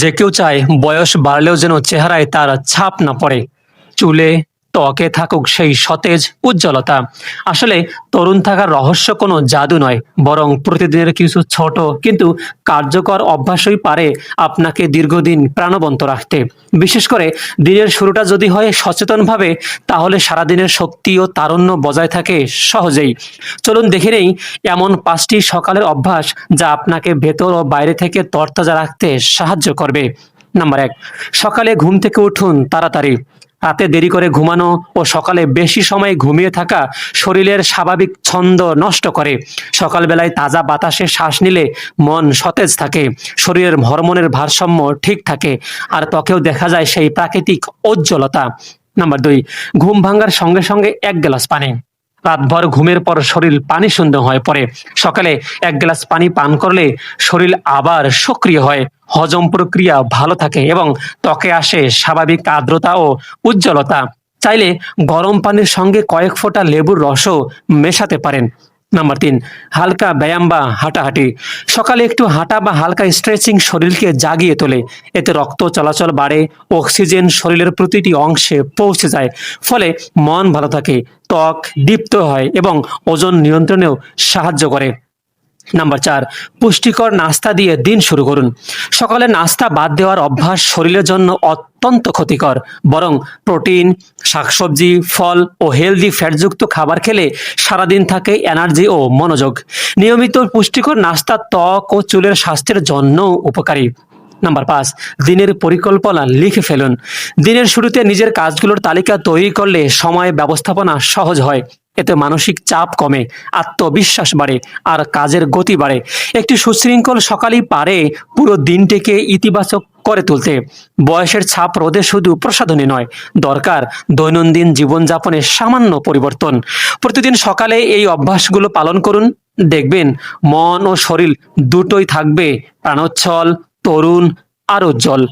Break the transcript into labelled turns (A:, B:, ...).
A: যে কেউ চায় বয়স বাড়লেও যেন চেহারায় তার ছাপ না পড়ে। চুলে ত্বকে থাকুক সেই সতেজ উজ্জ্বলতা। আসলে তরুণ থাকার রহস্য কোনো জাদু নয়, বরং প্রতিদিনের কিছু ছোট কিন্তু কার্যকর অভ্যাসই পারে আপনাকে দীর্ঘদিন প্রাণবন্ত রাখতে। বিশেষ করে দিনের শুরুটা যদি হয় সচেতনভাবে, তাহলে সারাদিনের শক্তি ও তারুণ্য বজায় থাকে সহজেই। চলুন দেখে নেই এমন পাঁচটি সকালের অভ্যাস যা আপনাকে ভেতর ও বাইরে থেকে তরতাজা রাখতে সাহায্য করবে। নাম্বার এক, সকালে ঘুম থেকে উঠুন তাড়াতাড়ি। রাতে দেরি করে ঘুমানো ও সকালে বেশি সময় ঘুমিয়ে থাকা শরীরের স্বাভাবিক ছন্দ নষ্ট করে। সকালবেলায় তাজা বাতাসে শ্বাস নিলে মন সতেজ থাকে, শরীরের হরমোনের ভারসাম্য ঠিক থাকে, আর ত্বকেও দেখা যায় সেই প্রাকৃতিক উজ্জ্বলতা। নাম্বার দুই, ঘুম ভাঙার সঙ্গে সঙ্গে এক গ্লাস পানি। রাতভর ঘুমের পর শরীর পানি শূন্য হয়ে পড়ে। সকালে এক গ্লাস পানি পান করলে শরীর আবার সক্রিয় হয়। হজম প্রক্রিয়া ভালো থাকে এবং ত্বকে আসে স্বাভাবিক আর্দ্রতা ও উজ্জ্বলতা। চাইলে গরম পানির সঙ্গে কয়েক ফোঁটা লেবুর রসও মেশাতে পারেন। নাম্বার তিন, হালকা ব্যায়াম বা হাঁটাহাঁটি। সকালে একটু হাঁটা বা হালকা স্ট্রেচিং শরীরকে জাগিয়ে তোলে। এতে রক্ত চলাচল বাড়ে, অক্সিজেন শরীরের প্রতিটি অংশে পৌঁছে যায়। ফলে মন ভালো থাকে, ত্বক দীপ্ত হয় এবং ওজন নিয়ন্ত্রণেও সাহায্য করে। নাম্বার চার, পুষ্টিকর নাস্তা দিয়ে দিন শুরু করুন। সকালে নাস্তা বাদ দেওয়ার অভ্যাস শরীরের জন্য অত্যন্ত ক্ষতিকর। বরং প্রোটিন, শাকসবজি, ফল ও হেলদি ফ্যাটযুক্ত খাবার খেলে সারাদিন থাকে এনার্জি ও মনোযোগ। নিয়মিত পুষ্টিকর নাস্তা ত্বক ও চুলের স্বাস্থ্যের জন্য উপকারী। নাম্বার পাঁচ, দিনের পরিকল্পনা লিখে ফেলুন। দিনের শুরুতে নিজের কাজগুলোর তালিকা তৈরি করলে সময় ব্যবস্থাপনা সহজ হয়। এতে মানসিক চাপ কমে, আত্মবিশ্বাস বাড়ে আর কাজের গতি বাড়ে। একটি সুশৃঙ্খল সকালই পারে পুরো দিনটিকে ইতিবাচক করে তুলতে। বয়সের ছাপ রোদে শুধু প্রসাধনী নয়, দরকার দৈনন্দিন জীবনযাপনের সামান্য পরিবর্তন। প্রতিদিন সকালে এই অভ্যাসগুলো পালন করুন। দেখবেন মন ও শরীর দুটোই থাকবে, প্রাণোচ্ছল, তরুণ আর উজ্জ্বল।